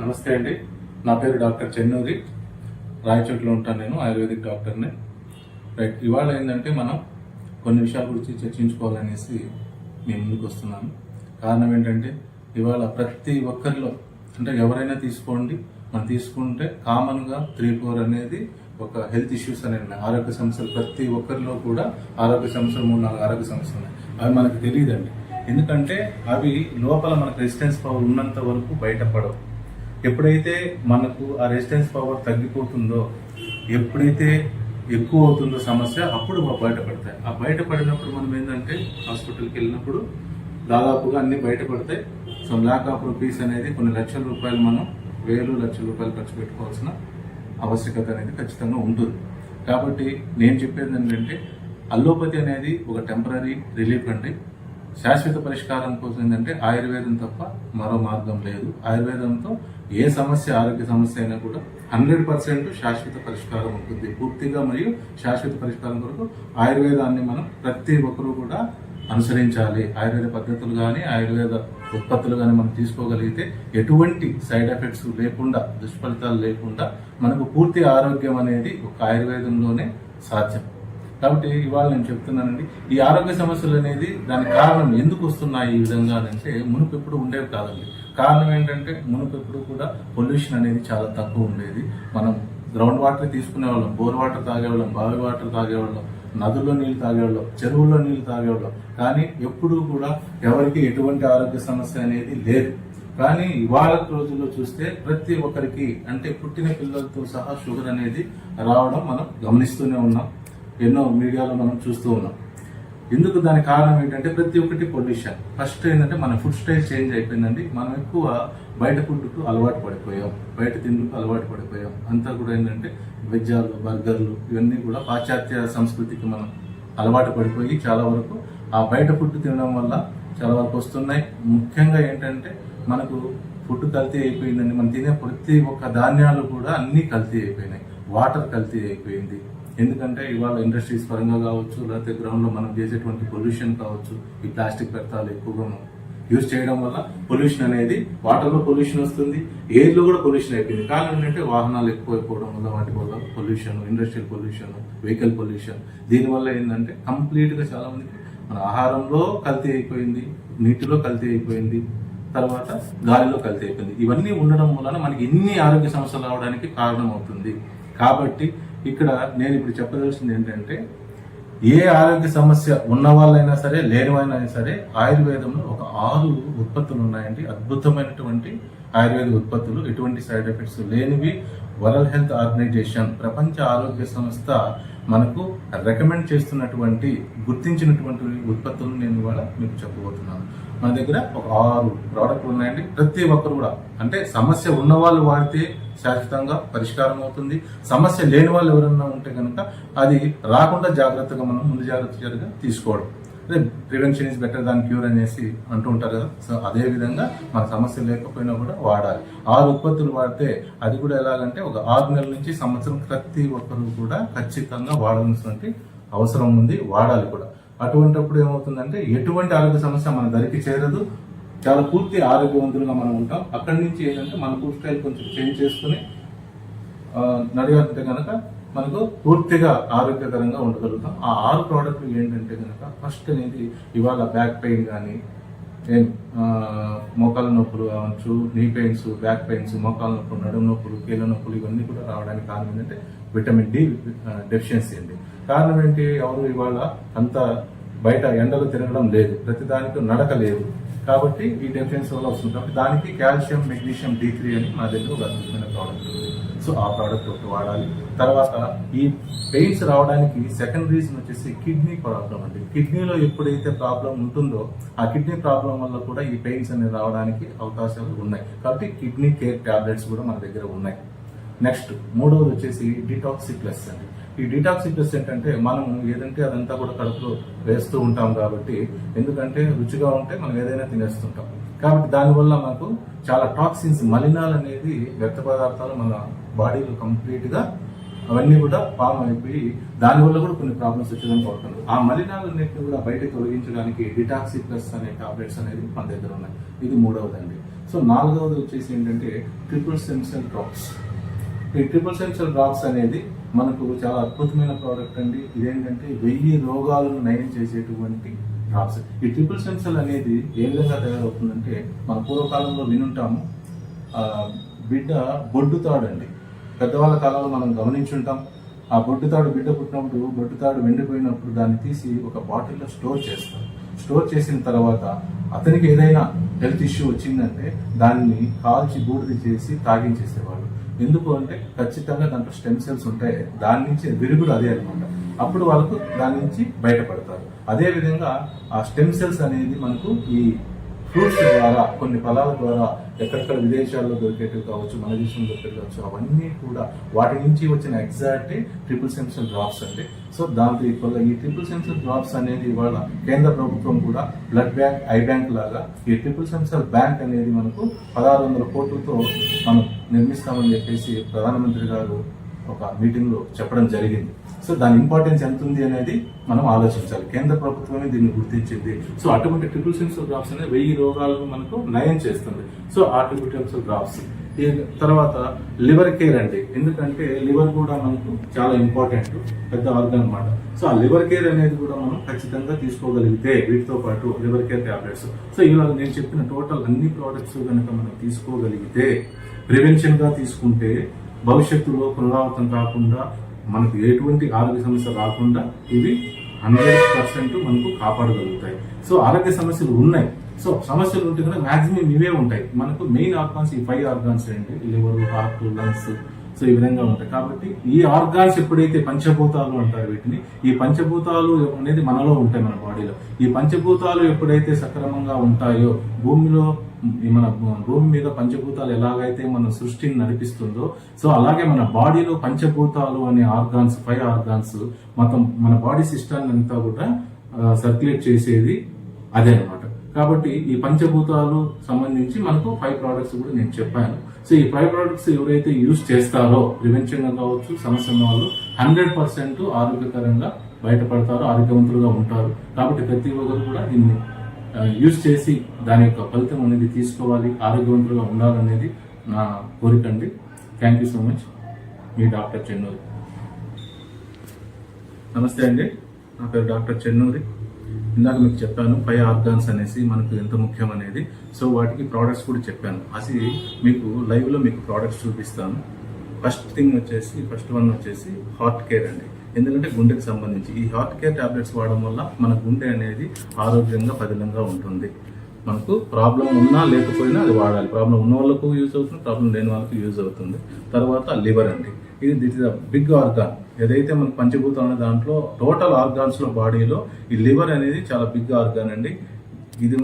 నమస్తే అండి. నా పేరు డాక్టర్ చెన్నూరి. రాయచోట్లో ఉంటాను నేను ఆయుర్వేదిక్ డాక్టర్ని. రైట్ ఇవాళ ఏంటంటే మనం కొన్ని విషయాల గురించి చర్చించుకోవాలనేసి మేము ముందుకు వస్తున్నాను. కారణం ఏంటంటే ఇవాళ ప్రతి ఒక్కరిలో అంటే ఎవరైనా తీసుకోండి మనం తీసుకుంటే కామన్గా త్రీ ఫోర్ అనేది ఒక హెల్త్ ఇష్యూస్ అనేవి ఉన్నాయి. ఆరోగ్య సమస్యలు ప్రతి ఒక్కరిలో కూడా ఆరోగ్య సమస్యలు మూడు నాలుగు ఆరోగ్య సమస్యలు ఉన్నాయి. అవి మనకు తెలియదండి. ఎందుకంటే అవి లోపల మనకు రెసిస్టెన్స్ పవర్ ఉన్నంత వరకు బయటపడవు. ఎప్పుడైతే మనకు ఆ రెసిస్టెన్స్ పవర్ తగ్గిపోతుందో ఎప్పుడైతే ఎక్కువ అవుతుందో సమస్య అప్పుడు బయటపడతాయి ఆ బయటపడినప్పుడు మనం ఏంటంటే హాస్పిటల్కి వెళ్ళినప్పుడు దాదాపుగా అన్ని బయటపడతాయి సో ల్యాక్ ఆఫ్ రూపీస్ అనేది కొన్ని లక్షల రూపాయలు మనం వేలు లక్షల రూపాయలు ఖర్చు పెట్టుకోవాల్సిన ఆవశ్యకత అనేది ఖచ్చితంగా ఉంటుంది. కాబట్టి నేను చెప్పేది ఏంటంటే అల్లోపతి అనేది ఒక టెంపరీ రిలీఫ్ అండి. శాశ్వత పరిష్కారం కోసం ఏంటంటే ఆయుర్వేదం తప్ప మరో మార్గం లేదు. ఆయుర్వేదంతో ఏ సమస్య ఆరోగ్య సమస్య అయినా కూడా హండ్రెడ్ పర్సెంట్ శాశ్వత పరిష్కారం ఉంటుంది. పూర్తిగా మరియు శాశ్వత పరిష్కారం కొరకు ఆయుర్వేదాన్ని మనం ప్రతి ఒక్కరూ కూడా అనుసరించాలి. ఆయుర్వేద పద్ధతులు కానీ ఆయుర్వేద ఉత్పత్తులు కానీ మనం తీసుకోగలిగితే ఎటువంటి సైడ్ ఎఫెక్ట్స్ లేకుండా దుష్ఫలితాలు లేకుండా మనకు పూర్తి ఆరోగ్యం అనేది ఒక ఆయుర్వేదంలోనే సాధ్యం. కాబట్టి ఇవాళ నేను చెప్తున్నానండి ఈ ఆరోగ్య సమస్యలు అనేది దానికి కారణం ఎందుకు వస్తున్నాయి ఈ విధంగా అంటే మునుపు ఎప్పుడు ఉండేవి కాదండి. కారణం ఏంటంటే మునుపు ఎప్పుడు కూడా పొల్యూషన్ అనేది చాలా తక్కువ ఉండేది. మనం గ్రౌండ్ వాటర్ తీసుకునే వాళ్ళం బోర్ వాటర్ తాగేవాళ్ళం బావి వాటర్ తాగేవాళ్ళం నదుల్లో నీళ్ళు తాగేవాళ్ళం చెరువుల్లో నీళ్ళు తాగేవాళ్ళం. కానీ ఎప్పుడూ కూడా ఎవరికి ఎటువంటి ఆరోగ్య సమస్య అనేది లేదు. కానీ ఇవాళ రోజుల్లో చూస్తే ప్రతి ఒక్కరికి అంటే పుట్టిన పిల్లలతో సహా షుగర్ అనేది రావడం మనం గమనిస్తూనే ఉన్నాం. ఎన్నో మీడియాలో మనం చూస్తూ ఉన్నాం. ఎందుకు దాని కారణం ఏంటంటే ప్రతి ఒక్కటి పొల్యూషన్. ఫస్ట్ ఏంటంటే మన ఫుడ్ స్టైల్ చేంజ్ అయిపోయిందండి. మనం ఎక్కువ బయట ఫుడ్కు అలవాటు పడిపోయాం. బయట తిండికి అలవాటు పడిపోయాం. అంతా కూడా ఏంటంటే వెజ్జాలు బర్గర్లు ఇవన్నీ కూడా పాశ్చాత్య సంస్కృతికి మనం అలవాటు పడిపోయి చాలా వరకు ఆ బయట ఫుడ్ తినడం వల్ల చాలా వరకు వస్తున్నాయి. ముఖ్యంగా ఏంటంటే మనకు ఫుడ్ కల్తీ అయిపోయిందండి. మనం తినే ప్రతి ఒక్క ధాన్యాలు కూడా అన్నీ కల్తీ అయిపోయినాయి. వాటర్ కల్తీ అయిపోయింది. ఎందుకంటే ఇవాళ ఇండస్ట్రీస్ పరంగా కావచ్చు లేకపోతే గ్రౌండ్లో మనం చేసేటువంటి పొల్యూషన్ కావచ్చు ఈ ప్లాస్టిక్ వ్యర్థాలు ఎక్కువగా యూజ్ చేయడం వల్ల పొల్యూషన్ అనేది వాటర్లో పొల్యూషన్ వస్తుంది ఎయిర్లో కూడా పొల్యూషన్ అయిపోయింది. కారణం ఏంటంటే వాహనాలు ఎక్కువైపోవడం వల్ల వాటి వల్ల pollution industrial pollution vehicle pollution దీనివల్ల ఏంటంటే కంప్లీట్గా చాలా మందికి మన ఆహారంలో కల్తీ అయిపోయింది నీటిలో కల్తీ అయిపోయింది తర్వాత గాలిలో కల్తీ అయిపోయింది. ఇవన్నీ ఉండడం వలన మనకి ఎన్ని ఆరోగ్య సమస్యలు రావడానికి కారణం అవుతుంది కాబట్టి ఇక్కడ నేను ఇప్పుడు చెప్పదలసింది ఏంటంటే ఏ ఆరోగ్య సమస్య ఉన్న వాళ్ళైనా సరే లేని వాళ్ళైనా సరే ఆయుర్వేదంలో ఒక ఆరు ఉత్పత్తులు ఉన్నాయండి. అద్భుతమైనటువంటి ఆయుర్వేద ఉత్పత్తులు. ఎటువంటి సైడ్ ఎఫెక్ట్స్ లేనివి. వరల్డ్ హెల్త్ ఆర్గనైజేషన్ ప్రపంచ ఆరోగ్య సంస్థ మనకు రికమెండ్ చేస్తున్నటువంటి గుర్తించినటువంటి ఉత్పత్తులు నేను ఇవాళ మీకు చెప్పబోతున్నాను. మన దగ్గర ఒక ఆరు ప్రోడక్ట్లు ఉన్నాయండి. ప్రతి ఒక్కరు కూడా అంటే సమస్య ఉన్న వాళ్ళు వాడితే శాశ్వతంగా పరిష్కారం అవుతుంది. సమస్య లేని వాళ్ళు ఎవరన్నా ఉంటే కనుక అది రాకుండా జాగ్రత్తగా మనం ముందు జాగ్రత్తగా తీసుకోవడం. అదే prevention is better than cure అనేసి అంటూ ఉంటారు కదా. సో అదే విధంగా మన సమస్య లేకపోయినా కూడా వాడాలి. ఆరు ఉత్పత్తులు వాడితే అది కూడా ఎలాగంటే ఒక ఆరు నెలల నుంచి సంవత్సరం ప్రతి ఒక్కరు కూడా ఖచ్చితంగా వాడాల్సినటువంటి అవసరం ఉంది వాడాలి కూడా. అటువంటిప్పుడు ఏమవుతుందంటే ఎటువంటి ఆరోగ్య సమస్య మన దరికి చేరదు. చాలా పూర్తి ఆరోగ్యవంతులుగా మనం ఉంటాం. అక్కడి నుంచి ఏంటంటే మన ఫుడ్ స్టైల్ కొంచెం చేంజ్ చేసుకుని ఆ, కనుక మనకు పూర్తిగా ఆరోగ్యకరంగా ఉండగలుగుతాం. ఆ ఆరు ప్రోడక్ట్లు ఏంటంటే కనుక ఫస్ట్ అనేది ఇవాళ బ్యాక్ పెయిన్ కానీ ఏం మోకాళ్ళ నొప్పులు కావచ్చు నీ పెయిన్స్ బ్యాక్ పెయిన్స్ మోకాళ్ళ నొప్పులు నడుము నొప్పులు కీళ్ళ నొప్పులు ఇవన్నీ కూడా రావడానికి కారణం ఏంటంటే విటమిన్ డి డెఫిషియన్సీ అండి. కారణం ఏంటి? ఎవరు ఇవాళ అంత బయట ఎండలు తిరగడం లేదు. ప్రతిదానికి నడక లేదు. కాబట్టి ఈ డెఫిషియన్సీ వల్ల వస్తుంది. కాబట్టి దానికి కాల్షియం మెగ్నీషియం డి త్రీ అని మా దగ్గర ఒక అద్భుతమైన ప్రోడక్ట్ ఉంది. సో ఆ ప్రోడక్ట్ ఒకటి వాడాలి. తర్వాత ఈ పెయిన్స్ రావడానికి సెకండ్ రీజన్ వచ్చేసి కిడ్నీ ప్రాబ్లం అండి. కిడ్నీలో ఎప్పుడైతే ప్రాబ్లం ఉంటుందో ఆ కిడ్నీ ప్రాబ్లం వల్ల కూడా ఈ పెయిన్స్ అనేవి రావడానికి అవకాశాలు ఉన్నాయి. కాబట్టి కిడ్నీ కేర్ టాబ్లెట్స్ కూడా మన దగ్గర ఉన్నాయి. నెక్స్ట్ మూడవది వచ్చేసి డిటాక్సిప్లస్ అండి. ఈ డిటాక్సిప్లస్ ఏంటంటే మనం ఏదంటే అదంతా కూడా కడుపులో వేస్తూ ఉంటాం కాబట్టి ఎందుకంటే రుచిగా ఉంటే మనం ఏదైనా తినేస్తుంటాం. కాబట్టి దానివల్ల మనకు చాలా టాక్సిన్స్ మలినాలు అనేది వ్యర్థ పదార్థాలు మన బాడీలో కంప్లీట్గా అవన్నీ కూడా ఫామ్ అయిపోయి దానివల్ల కూడా కొన్ని ప్రాబ్లమ్స్ వచ్చేదని కోరుతుంది ఆ మలినాలన్నింటినీ కూడా బయటకు తొలగించడానికి డిటాక్సి ప్లస్ అనే టాబ్లెట్స్ అనేది మన దగ్గర ఉన్నాయి. ఇది మూడవదండి. సో నాలుగవది వచ్చేసి ఏంటంటే ట్రిపుల్ సెన్సల్ డ్రాప్స్ ఈ ట్రిపుల్ సెన్సల్ డ్రాప్స్ అనేది మనకు చాలా అద్భుతమైన ప్రోడక్ట్ అండి. ఇదేంటంటే వెయ్యి రోగాలను నయం చేసేటువంటి డ్రాప్స్ ఈ ట్రిపుల్ సెన్సల్ అనేది ఏ విధంగా తయారవుతుందంటే మన పూర్వకాలంలో వినుంటాము. బిడ్డ బిడ్డ బొడ్డుతాడండి. పెద్దవాళ్ళ కాలంలో మనం గమనించుంటాం. ఆ బొడ్డుతాడు బిడ్డ పుట్టినప్పుడు బొడ్డుతాడు వెండిపోయినప్పుడు దాన్ని తీసి ఒక బాటిల్లో స్టోర్ చేస్తారు స్టోర్ చేసిన తర్వాత అతనికి ఏదైనా హెల్త్ ఇష్యూ వచ్చిందంటే దాన్ని కాల్చి బూడిద చేసి తాగించేసేవాళ్ళు ఎందుకు అంటే ఖచ్చితంగా దాంట్లో స్టెమ్ సెల్స్ ఉంటాయి. దాని నుంచి విరుగుడు అదే అనమాట అప్పుడు వాళ్ళకు దాని నుంచి బయటపడతారు. అదేవిధంగా ఆ స్టెమ్ సెల్స్ అనేది మనకు ఈ ఫ్రూట్స్ ద్వారా కొన్ని ఫలాల ద్వారా ఎక్కడెక్కడ విదేశాల్లో దొరికేటివి కావచ్చు మన దేశంలో దొరికేటివి కావచ్చు అవన్నీ కూడా వాటి నుంచి వచ్చిన ఎగ్జాక్ట్ ట్రిపుల్ సెన్సర్ డ్రాప్స్ అండి. సో దాంతో ఈక్వల్ ఈ ట్రిపుల్ సెన్సర్ డ్రాప్స్ అనేది ఇవాళ కేంద్ర ప్రభుత్వం కూడా బ్లడ్ బ్యాంక్ ఐ బ్యాంక్ లాగా ఈ ట్రిపుల్ సెన్సర్ బ్యాంక్ అనేది మనకు పదహారు వందల కోట్లతో మనం నిర్మిస్తామని చెప్పేసి ప్రధానమంత్రి గారు ఒక మీటింగ్లో చెప్పడం జరిగింది. సో దాని ఇంపార్టెన్స్ ఎంత ఉంది అనేది మనం ఆలోచించాలి. కేంద్ర ప్రభుత్వమే దీన్ని గుర్తించింది. సో అటువంటి ట్రిపుల్ సెన్సర్ డ్రాప్స్ అనేది వెయ్యి రోగాలను మనకు నయం చేస్తుంది. సో ఆ ట్రిపుల్ సెన్సర్ డ్రాప్స్ ఈ తర్వాత లివర్ కేర్ అండి. ఎందుకంటే లివర్ కూడా మనకు చాలా ఇంపార్టెంట్ పెద్ద ఆర్గన్ అనమాట సో ఆ లివర్ కేర్ అనేది కూడా మనం ఖచ్చితంగా తీసుకోగలిగితే వీటితో పాటు లివర్ కేర్ ట్యాబ్లెట్స్ సో ఇవాళ నేను చెప్పిన టోటల్ అన్ని ప్రోడక్ట్స్ కనుక మనం తీసుకోగలిగితే ప్రివెన్షన్గా తీసుకుంటే భవిష్యత్తులో పునరావృతం కాకుండా మనకు ఎటువంటి ఆరోగ్య సమస్య రాకుండా ఇవి హండ్రెడ్ పర్సెంట్ మనకు కాపాడగలుగుతాయి. సో ఆరోగ్య సమస్యలు ఉన్నాయి. సో సమస్యలు ఉంటే కనుక మాక్సిమం ఇవే ఉంటాయి. మనకు మెయిన్ ఆర్గాన్స్ ఈ ఫైవ్ ఆర్గాన్స్ ఏంటి? లివర్ హార్ట్ లంగ్స్ సో ఈ విధంగా ఉంటాయి. కాబట్టి ఈ ఆర్గాన్స్ ఎప్పుడైతే పంచభూతాలు అంటారు వీటిని ఈ పంచభూతాలు అనేది మనలో ఉంటాయి మన బాడీలో. ఈ పంచభూతాలు ఎప్పుడైతే సక్రమంగా ఉంటాయో భూమిలో ఈ మన భూమి మీద పంచభూతాలు ఎలాగైతే మన సృష్టిని నడిపిస్తుందో సో అలాగే మన బాడీలో పంచభూతాలు అనే ఆర్గాన్స్ ఫైవ్ ఆర్గాన్స్ మొత్తం మన బాడీ సిస్టమ్ అంతా కూడా సర్క్యులేట్ చేసేది అదే అనమాట కాబట్టి ఈ పంచభూతాలు సంబంధించి మనకు ఫైవ్ ప్రోడక్ట్స్ కూడా నేను చెప్పాను. సో ఈ ఫైవ్ ప్రోడక్ట్స్ ఎవరైతే యూజ్ చేస్తారో ప్రివెన్షన్గా కావచ్చు సమస్య వాళ్ళు హండ్రెడ్ పర్సెంట్ ఆరోగ్యకరంగా బయటపడతారు ఆరోగ్యవంతులుగా ఉంటారు. కాబట్టి ప్రతి ఒక్కరు కూడా దీన్ని యూజ్ చేసి దాని యొక్క ఫలితం అనేది తీసుకోవాలి ఆరోగ్యవంతులుగా ఉండాలనేది నా కోరిక అండి. థ్యాంక్ యూ సో మచ్ మీ డాక్టర్ చెన్నూరి. నమస్తే అండి. నా పేరు డాక్టర్ చెన్నూరి. ఇందాక మీకు చెప్పాను ఫైవ్ ఆర్గాన్స్ అనేసి మనకు ఎంత ముఖ్యం అనేది. సో వాటికి ప్రోడక్ట్స్ కూడా చెప్పాను. అది మీకు లైవ్లో మీకు ప్రోడక్ట్స్ చూపిస్తాను. ఫస్ట్ థింగ్ వచ్చేసి ఫస్ట్ వన్ వచ్చేసి హార్ట్ కేర్ అండి. ఎందుకంటే గుండెకి సంబంధించి. ఈ హార్ట్ కేర్ టాబ్లెట్స్ వాడడం వల్ల మన గుండె అనేది ఆరోగ్యంగా పదిలంగా ఉంటుంది. మనకు ప్రాబ్లం ఉన్నా లేకపోయినా అది వాడాలి. ప్రాబ్లం ఉన్న వాళ్ళకు యూజ్ అవుతుంది ప్రాబ్లం లేని వాళ్ళకి యూజ్ అవుతుంది. తర్వాత లివర్ అండి. ఇది this is a big organ. ఏదైతే మనకు పంచభూతం అనే దాంట్లో టోటల్ ఆర్గాన్స్లో బాడీలో ఈ లివర్ అనేది చాలా బిగ్ ఆర్గాన్ అండి. ఇది